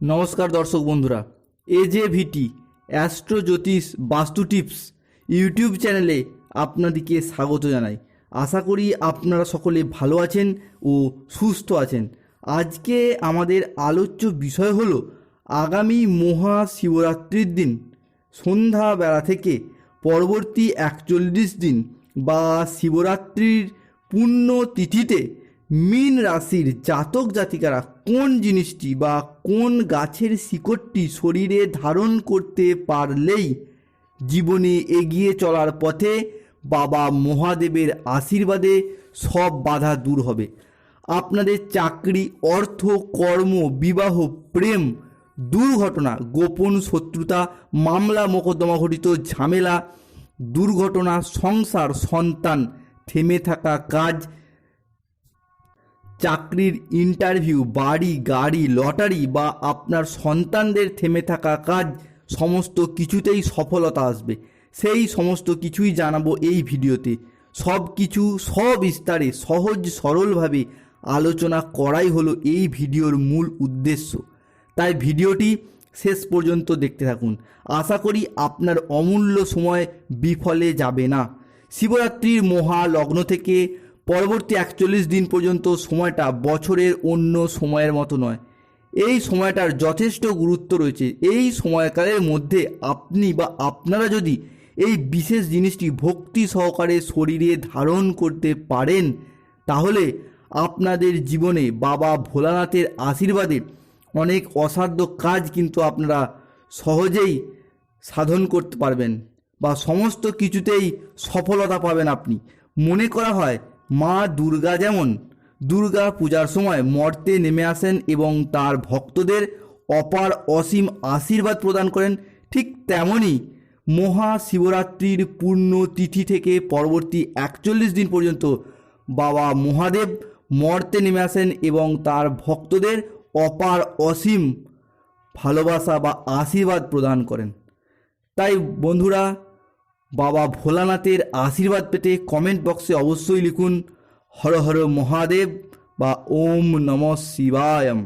নমস্কার দর্শক বন্ধুরা এ জে ভিটি অ্যাস্ট্রো জ্যোতিষ বাস্তু টিপস ইউটিউব চ্যানেলে আপনাদেরকে স্বাগত জানাই। আশা করি আপনারা সকলে ভালো আছেন ও সুস্থ আছেন। আজকে আমাদের আলোচ্য বিষয় হলো আগামী মহা শিবরাত্রির দিন, সন্ধ্যাবেলা থেকে পরবর্তী একচল্লিশ দিন বা শিবরাত্রির পূর্ণ তিথিতে মীন রাশির জাতক জাতিকারা কোন জিনিসটি বা কোন গাছের শিকড়টি শরীরে ধারণ করতে পারলেই জীবনে এগিয়ে চলার পথে বাবা মহাদেবের আশীর্বাদে সব বাধা দূর হবে। আপনাদের চাকরি, অর্থ, কর্ম, বিবাহ, প্রেম, দুর্ঘটনা, গোপন শত্রুতা, মামলা মোকদ্দমা ঘটিত ঝামেলা, দুর্ঘটনা, সংসার, সন্তান, থেমে থাকা কাজ চাকরির ইন্টারভিউ বাড়ি, গাড়ি লটারি বা আপনার সন্তানদের থেমে থাকা কাজ, সমস্ত কিছুতেই সফলতা আসবে। সেই সমস্ত কিছুই জানাব এই ভিডিওতে। সব কিছু সবিস্তারে সহজ সরলভাবে আলোচনা করাই হলো এই ভিডিওর মূল উদ্দেশ্য। তাই ভিডিওটি শেষ পর্যন্ত দেখতে থাকুন। আশা করি আপনার অমূল্য সময় বিফলে যাবে না। শিবরাত্রির মহা লগ্ন থেকে পরবর্তী একচল্লিশ দিন পর্যন্ত সময়টা বছরের অন্য সময়ের মতো নয়। এই সময়টার যথেষ্ট গুরুত্ব রয়েছে। এই সময়কালের মধ্যে আপনি বা আপনারা যদি এই বিশেষ জিনিসটি ভক্তি সহকারে শরীরে ধারণ করতে পারেন, তাহলে আপনাদের জীবনে বাবা ভোলানাথের আশীর্বাদে অনেক অসাধ্য কাজ কিন্তু আপনারা সহজেই সাধন করতে পারবেন বা সমস্ত কিছুতেই সফলতা পাবেন আপনি। মনে করা হয় মা দুর্গা যেমন, দুর্গা পূজার সময় মর্তে নেমে আসেন এবং তার ভক্তদের অপার অসীম আশীর্বাদ প্রদান করেন, ঠিক তেমনই মহাশিবরাত্রির পূর্ণ তিথি থেকে পরবর্তী একচল্লিশ দিন পর্যন্ত বাবা মহাদেব মর্তে নেমে আসেন এবং তার ভক্তদের অপার অসীম ভালোবাসা বা আশীর্বাদ প্রদান করেন। তাই বন্ধুরা বাবা ভোলানাথের আশীর্বাদ পেতে কমেন্ট বক্সে অবশ্যই লিখুন, হর হর মহাদেব বা ওম নম শিবায়ম।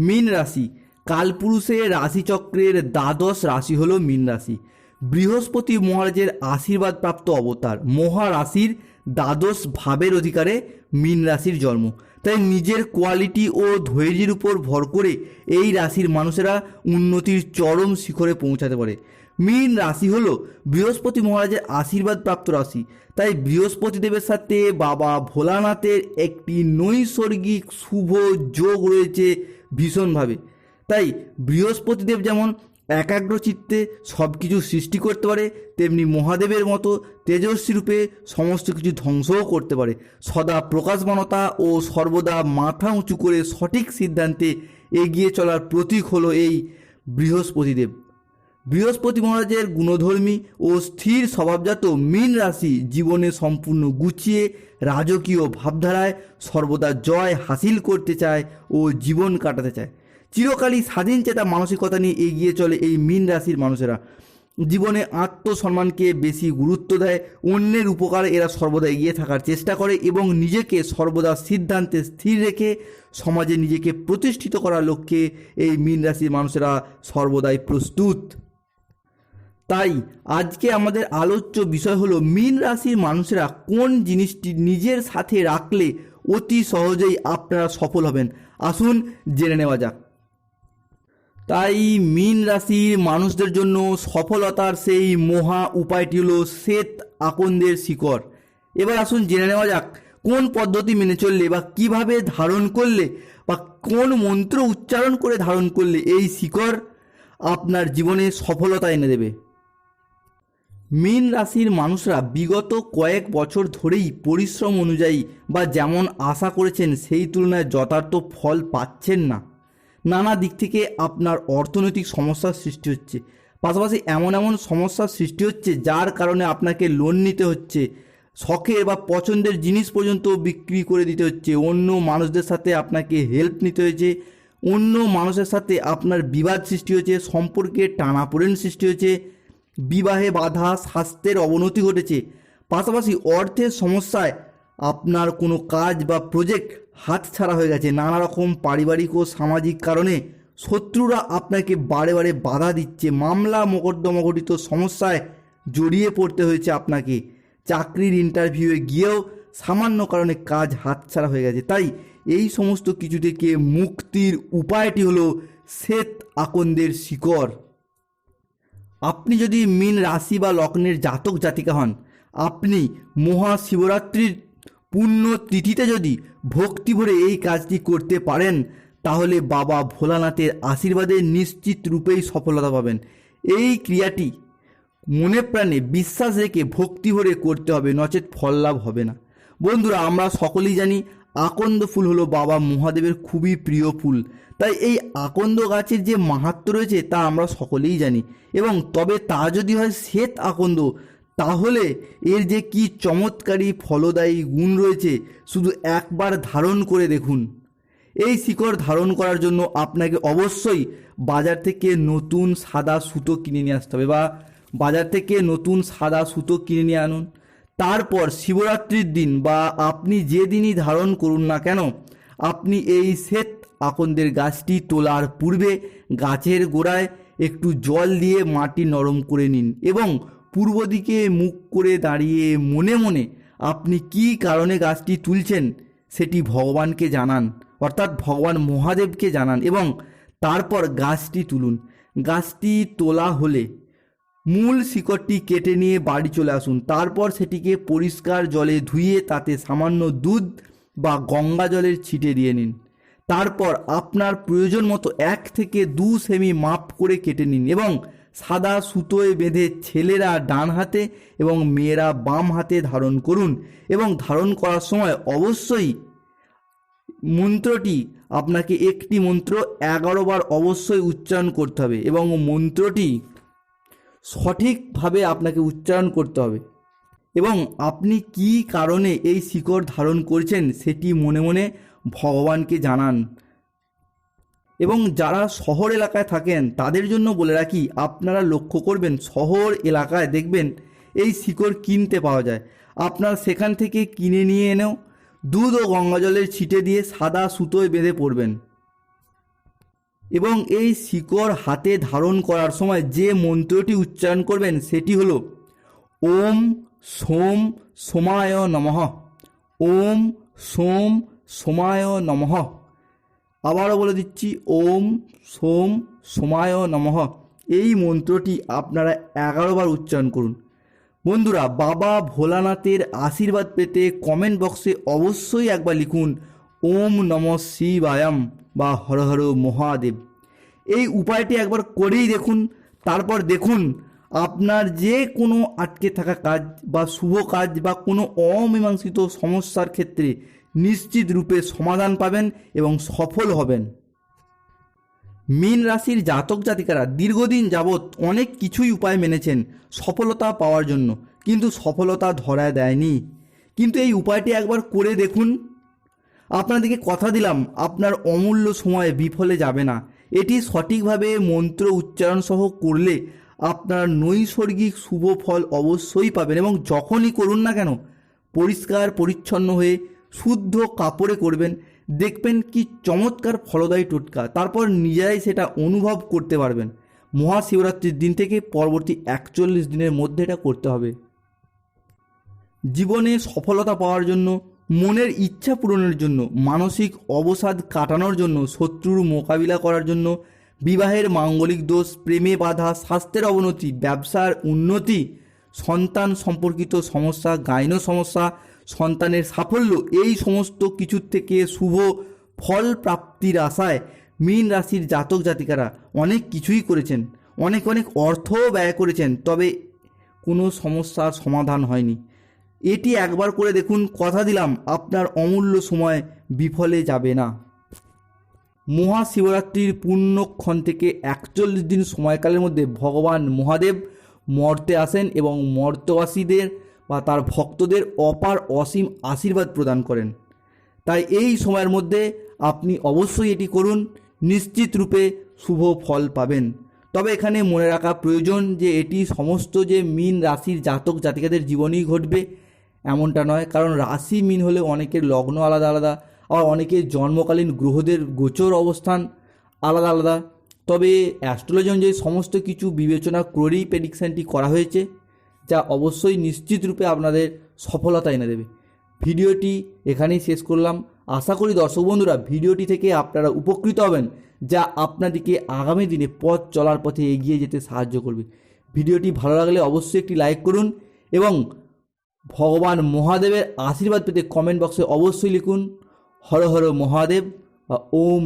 মীন রাশি কালপুরুষের রাশিচক্রের দ্বাদশ রাশি হল মীন রাশি। বৃহস্পতি মহারাজের আশীর্বাদ প্রাপ্ত অবতার মহারাশির দ্বাদশ ভাবের অধিকারে মীন রাশির জন্ম। তাই নিজের কোয়ালিটি ও ধৈর্যের উপর ভর করে এই রাশির মানুষেরা উন্নতির চরম শিখরে পৌঁছাতে পারে। মীন রাশি হলো বৃহস্পতি মহারাজের আশীর্বাদ প্রাপ্ত রাশি। তাই বৃহস্পতি দেবের সাথে বাবা ভোলানাথের একটি নৈসর্গিক শুভ যোগ রয়েছে ভীষণভাবে। তাই বৃহস্পতিদেব যেমন একাগ্র চিত্তে সব কিছু সৃষ্টি করতে পারে, তেমনি মহাদেবের মতো তেজস্বী রূপে সমস্ত কিছু ধ্বংসও করতে পারে। সদা প্রকাশমানতা ও সর্বদা মাথা উঁচু করে সঠিক সিদ্ধান্তে এগিয়ে চলার প্রতীক হলো এই বৃহস্পতিদেব বৃহস্পতি মহারাজের গুণধর্মী ও স্থির স্বভাবজাত মীন রাশি জীবনে সম্পূর্ণ গুছিয়ে রাজকীয় ভাবধারায় সর্বদা জয় হাসিল করতে চায় ও জীবন কাটাতে চায়। চিরকালই স্বাধীন চেতা মানসিকতা নিয়ে এগিয়ে চলে এই মীন রাশির মানুষেরা। জীবনে আত্মসম্মানকে বেশি গুরুত্ব দেয়, অন্যের উপকারে এরা সর্বদা এগিয়ে থাকার চেষ্টা করে এবং নিজেকে সর্বদা সিদ্ধান্তে স্থির রেখে সমাজে নিজেকে প্রতিষ্ঠিত করার লক্ষ্যে এই মীন রাশির মানুষেরা সর্বদাই প্রস্তুত। তাই আজকে আমাদের আলোচ্য বিষয় হলো মীন রাশির মানুষেরা কোন জিনিসটি নিজের সাথে রাখলে অতি সহজেই আপনারা সফল হবেন? আসুন জেনে নেওয়া যাক। তাই মীন রাশির মানুষদের জন্য সফলতার সেই মহা উপায়টি হলো শ্বেত আকন্দের শিকড়। এবার আসুন জেনে নেওয়া যাক, কোন পদ্ধতি মেনে চললে বা কীভাবে ধারণ করলে বা কোন মন্ত্র উচ্চারণ করে ধারণ করলে এই শিকড় আপনার জীবনে সফলতা এনে দেবে? মীন রাশির মানুষরা বিগত কয়েক বছর ধরেই পরিশ্রম অনুযায়ী বা যেমন আশা করেছেন সেই তুলনায় যথার্থ ফল পাচ্ছেন না। নানা দিক থেকে আপনার অর্থনৈতিক সমস্যার সৃষ্টি হচ্ছে। পাশাপাশি এমন এমন সমস্যার সৃষ্টি হচ্ছে যার কারণে আপনাকে লোন নিতে হচ্ছে, শখের বা পছন্দের জিনিস পর্যন্ত বিক্রি করে দিতে হচ্ছে, অন্য মানুষদের সাথে আপনাকে হেল্প নিতে হয়েছে, অন্য মানুষের সাথে আপনার বিবাদ সৃষ্টি হয়েছে, সম্পর্কে টানাপোড়েন সৃষ্টি হয়েছে বিবাহে বাধা স্বাস্থ্যের অবনতি ঘটেছে। পাশাপাশি অর্থের সমস্যায় আপনার কোনো কাজ বা প্রজেক্ট হাতছাড়া হয়ে গেছে। নানা রকম পারিবারিক ও সামাজিক কারণে শত্রুরা আপনাকে বারে বারে বাধা দিচ্ছে। মামলা মোকদ্দমা ঘটিত সমস্যায় জড়িয়ে পড়তে হয়েছে আপনাকে। চাকরির ইন্টারভিউয়ে গিয়েও সামান্য কারণে কাজ হাতছাড়া হয়ে গেছে। তাই এই সমস্ত কিছু থেকে মুক্তির উপায়টি হলো শ্বেত আকন্দের শিকড়। আপনি যদি মীন রাশি বা লগ্নের জাতক জাতিকা হন, আপনি মহাশিবরাত্রির পূর্ণ তিথিতে যদি ভক্তি ভরে এই কাজটি করতে পারেন, তাহলে বাবা ভোলানাথের আশীর্বাদে নিশ্চিত রূপেই সফলতা পাবেন। এই ক্রিয়াটি মনে প্রাণে বিশ্বাস রেখে ভক্তি ভরে করতে হবে, নচেত ফল লাভ হবে না। বন্ধুরা, আমরা সকলেই জানি আকন্দ ফুল হলো বাবা মহাদেবের খুবই প্রিয় ফুল। তাই এই আকন্দ গাছের যে মাহাত্ম রয়েছে তা আমরা সকলেই জানি এবং তবে তা যদি হয় শ্বেত আকন্দ, তাহলে এর যে কি চমৎকারী ফলদায়ী গুণ রয়েছে শুধু একবার ধারণ করে দেখুন। এই শিকড় ধারণ করার জন্য আপনাকে অবশ্যই বাজার থেকে নতুন সাদা সুতো কিনে নিয়ে আসতে হবে বা বাজার থেকে নতুন সাদা সুতো কিনে নিয়ে আনুন। তারপর শিবরাত্রির দিন বা আপনি যে দিনই ধারণ করুন না কেন, আপনি এই শ্বেত আকন্দের গাছটি তোলার পূর্বে গাছের গোড়ায় একটু জল দিয়ে মাটি নরম করে নিন এবং পূর্ব দিকে মুখ করে দাঁড়িয়ে মনে মনে আপনি কী কারণে গাছটি তুলছেন সেটি ভগবানকে জানান, অর্থাৎ ভগবান মহাদেবকে জানান এবং তারপর গাছটি তুলুন। গাছটি তোলা হলে মূল শিকড়টি কেটে নিয়ে বাড়ি চলে আসুন। তারপর সেটিকে পরিষ্কার জলে ধুয়ে তাতে সামান্য দুধ বা গঙ্গা জলের ছিটে দিয়ে নিন। তারপর আপনার প্রয়োজন মতো এক থেকে দু সেমি মাপ করে কেটে নিন এবং সাদা সুতোয় বেঁধে ছেলেরা ডান হাতে এবং মেয়েরা বাম হাতে ধারণ করুন এবং ধারণ করার সময় অবশ্যই মন্ত্রটি, আপনাকে একটি মন্ত্র এগারো বার অবশ্যই উচ্চারণ করতে হবে এবং মন্ত্রটি সঠিকভাবে আপনাকে উচ্চারণ করতে হবে। এবং আপনি কি কারণে এই শিকড় ধারণ করছেন সেটি মনে মনে ভগবানকে জানান। এবং যারা শহর এলাকায় থাকেন, তাদের জন্য বলে রাখি, আপনারা লক্ষ্য করবেন, শহর এলাকায় দেখবেন এই শিকড় কিনতে পাওয়া যায়। আপনারা সেখান থেকে কিনে নিয়ে এনেও দুধ ও গঙ্গা জলের ছিটে দিয়ে সাদা সুতোয় বেঁধে পড়বেন এবং এই শিকড় হাতে ধারণ করার সময় যে মন্ত্রটি উচ্চারণ করবেন সেটি হলো, ওম সোম সোমায় নমঃ। ওম সোম সোমায় নমঃ। আবারও বলে দিচ্ছি, ওম সোম সোমায় নমঃ। এই মন্ত্রটি আপনারা এগারো বার উচ্চারণ করুন। বন্ধুরা, বাবা ভোলানাথের আশীর্বাদ পেতে কমেন্ট বক্সে অবশ্যই একবার লিখুন, ওম নম শিবায়াম। বা হর হর মহাদেব। এই উপায়টি একবার করেই দেখুন, তারপর দেখুন আপনার যে কোনো আটকে থাকা কাজ বা শুভ কাজ বা কোনো অমীমাংসিত সমস্যার ক্ষেত্রে নিশ্চিত রূপে সমাধান পাবেন এবং সফল হবেন। মীন রাশির জাতক জাতিকারা দীর্ঘদিন যাবৎ অনেক কিছুই উপায় মেনেছেন সফলতা পাওয়ার জন্য, কিন্তু সফলতা ধরা দেয়নি। কিন্তু এই উপায়টি একবার করে দেখুন আপনাদেরকে কথা দিলাম, আপনার অমূল্য সময় বিফলে যাবে না। এটি সঠিকভাবে মন্ত্র উচ্চারণ সহ করলে আপনার নৈসর্গিক শুভ ফল অবশ্যই পাবেন এবং যখনই করুন না কেন, পরিষ্কার, পরিচ্ছন্ন হয়ে শুদ্ধ কাপড়ে করবেন। দেখবেন কি চমৎকার ফলদায়ী টোটকা, তারপর নিজেরাই সেটা অনুভব করতে পারবেন। মহাশিবরাত্রির দিন থেকে পরবর্তী একচল্লিশ দিনের মধ্যে এটা করতে হবে। জীবনে সফলতা পাওয়ার জন্য মনের ইচ্ছা পূরণের জন্য, মানসিক অবসাদ কাটানোর জন্য, শত্রুর মোকাবিলা করার জন্য, বিবাহের মাঙ্গলিক দোষ, প্রেমে বাধা, স্বাস্থ্যের অবনতি, ব্যবসার উন্নতি, সন্তান সম্পর্কিত সমস্যা, গাইন সমস্যা, সন্তানের সাফল্য, এই সমস্ত কিছুর থেকে শুভ ফল প্রাপ্তির আশায় মীন রাশির জাতক জাতিকারা অনেক কিছুই করেছেন। অনেক অনেক অর্থও ব্যয় করেছেন, তবে কোনো সমস্যার সমাধান হয়নি। এটি একবার করে দেখুন, কথা দিলাম, আপনার অমূল্য সময় বিফলে যাবে না। মহাশিবরাত্রির পূর্ণক্ষণ থেকে একচল্লিশ দিন সময়কালের মধ্যে ভগবান মহাদেব মর্তে আসেন এবং মর্তবাসীদের বা তার ভক্তদের অপার অসীম আশীর্বাদ প্রদান করেন। তাই এই সময়ের মধ্যে আপনি অবশ্যই এটি করুন, নিশ্চিত রূপে শুভ ফল পাবেন। তবে এখানে মনে রাখা প্রয়োজন যে এটি সমস্ত যে মীন রাশির জাতক জাতিকাদের জীবনেই ঘটবে এমনটা নয়, কারণ রাশি মিন হলে অনেকের লগ্ন আলাদা আলাদা আর অনেকের জন্মকালীন গ্রহদের গোচর অবস্থান আলাদা আলাদা। তবে অ্যাস্ট্রোলজি অনুযায়ী সমস্ত কিছু বিবেচনা করেই প্রেডিকশানটি করা হয়েছে, যা অবশ্যই নিশ্চিত রূপে আপনাদের সফলতা এনে দেবে। ভিডিওটি এখানেই শেষ করলাম। আশা করি দর্শক বন্ধুরা, ভিডিওটি থেকে আপনারা উপকৃত হবেন, যা আপনাদেরকে আগামী দিনে পথ চলার পথে এগিয়ে যেতে সাহায্য করবে। ভিডিওটি ভালো লাগলে অবশ্যই একটি লাইক করুন এবং ভগবান মহাদেবের আশীর্বাদ পেতে কমেন্ট বক্সে অবশ্যই লিখুন হর হর মহাদেব বা ওম